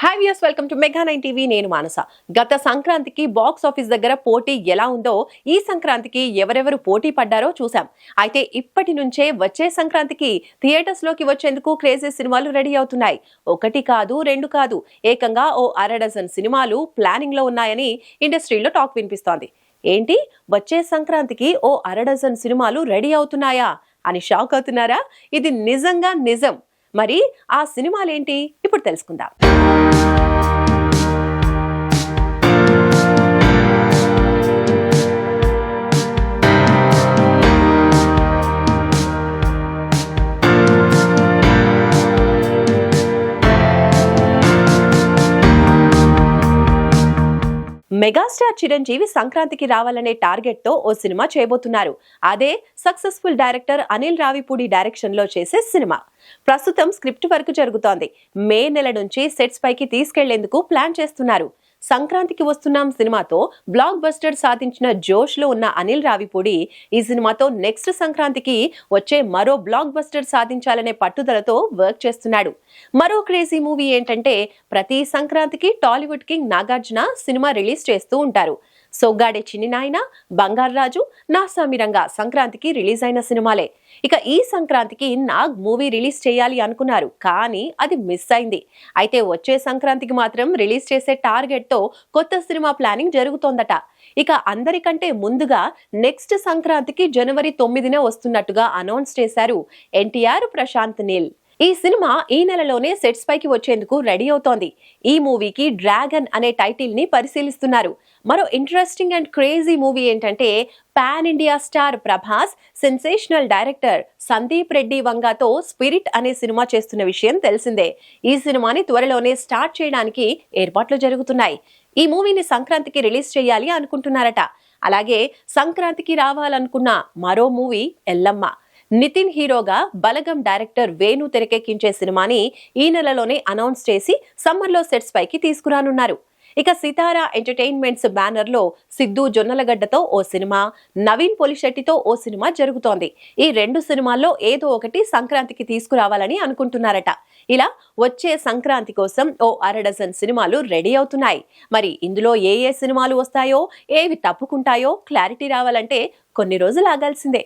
Hi viewers welcome to mega nine TV నేను మానస. గత సంక్రాంతికి బాక్స్ ఆఫీస్ దగ్గర పోటీ ఎలా ఉందో ఈ సంక్రాంతికి ఎవరెవరు పోటీ పడ్డారో చూసాం అయితే ఇప్పటి నుంచే వచ్చే సంక్రాంతికి థియేటర్స్లోకి వచ్చేందుకు క్రేజీ సినిమాలు రెడీ అవుతున్నాయి. ఒకటి కాదు రెండు కాదు. ఏకంగా ఓ అర డజన్ సినిమాలు ప్లానింగ్లో ఉన్నాయని ఇండస్ట్రీలో టాక్ వినిపిస్తోంది. ఏంటి? వచ్చే సంక్రాంతికి ఓ అర డజన్ సినిమాలు రెడీ అవుతున్నాయా? అని షాక్ అవుతున్నారా? ఇది నిజంగా నిజం. మరి ఆ సినిమాలేంటి? ఇప్పుడు తెలుసుకుందాం. మెగాస్టార్ చిరంజీవి సంక్రాంతికి రావాలనే టార్గెట్తో ఓ సినిమా చేయబోతున్నారు. అదే సక్సెస్ఫుల్ డైరెక్టర్ అనిల్ రావిపూడి డైరెక్షన్లో చేసే సినిమా. ప్రస్తుతం స్క్రిప్ట్ వర్క్ జరుగుతోంది. మే నెల నుంచి సెట్స్ పైకి తీసుకెళ్ళేందుకు ప్లాన్ చేస్తున్నారు. సంక్రాంతికి వస్తున్నాం సినిమాతో బ్లాక్ బస్టర్ సాధించిన జోష్లో ఉన్న అనిల్ రావిపూడి ఈ సినిమాతో నెక్స్ట్ సంక్రాంతికి వచ్చే మరో బ్లాక్ బస్టర్ సాధించాలనే పట్టుదలతో వర్క్ చేస్తున్నాడు. మరో క్రేజీ మూవీ ఏంటంటే ప్రతి సంక్రాంతికి Tollywood king Nagarjuna cinema release చేస్తూ ఉంటారు. సొగ్గాడే చిన్ని నాయన బంగారాజు నా సమీరంగా సంక్రాంతికి రిలీజ్ అయిన సినిమాలే. ఇక ఈ సంక్రాంతికి నాగ్ మూవీ రిలీజ్ చేయాలి అనుకున్నారు కానీ అది మిస్ అయింది. అయితే వచ్చే సంక్రాంతికి మాత్రం రిలీజ్ చేసే టార్గెట్తో కొత్త సినిమా ప్లానింగ్ జరుగుతోందట. ఇక అందరికంటే ముందుగా నెక్స్ట్ సంక్రాంతికి జనవరి తొమ్మిదిన వస్తున్నట్టుగా అనౌన్స్ చేశారు ఎన్టీఆర్ ప్రశాంత్ నీల్. ఈ సినిమా ఈ నెలలోనే సెట్స్ పైకి వచ్చేందుకు రెడీ అవుతోంది. ఈ మూవీకి డ్రాగన్ అనే టైటిల్ని పరిశీలిస్తున్నారు. మరో ఇంట్రెస్టింగ్ అండ్ క్రేజీ మూవీ ఏంటంటే pan India star Prabhas sensational director Sandeep Reddy వంగాతో Spirit అనే సినిమా చేస్తున్న విషయం తెలిసిందే. ఈ సినిమాని త్వరలోనే స్టార్ట్ చేయడానికి ఏర్పాట్లు జరుగుతున్నాయి. ఈ మూవీని సంక్రాంతికి రిలీజ్ చేయాలి అనుకుంటున్నారట. అలాగే సంక్రాంతికి రావాలనుకున్న మరో మూవీ ఎల్లమ్మ. నితిన్ హీరోగా బలగం డైరెక్టర్ వేణు తెరకెక్కించే సినిమాని ఈ నెలలోనే అనౌన్స్ చేసి సమ్మర్లో సెట్స్ పైకి తీసుకురానున్నారు. ఇక సితారా ఎంటర్టైన్మెంట్స్ బ్యానర్లో సిద్ధు జొన్నలగడ్డతో ఓ సినిమా నవీన్ పొలిశెట్టితో ఓ సినిమా జరుగుతోంది. ఈ రెండు సినిమాల్లో ఏదో ఒకటి సంక్రాంతికి తీసుకురావాలని అనుకుంటున్నారట. ఇలా వచ్చే సంక్రాంతి కోసం ఓ అర డజన్ సినిమాలు రెడీ అవుతున్నాయి. మరి ఇందులో ఏ ఏ సినిమాలు వస్తాయో ఏవి తప్పుకుంటాయో క్లారిటీ రావాలంటే కొన్ని రోజులు ఆగాల్సిందే.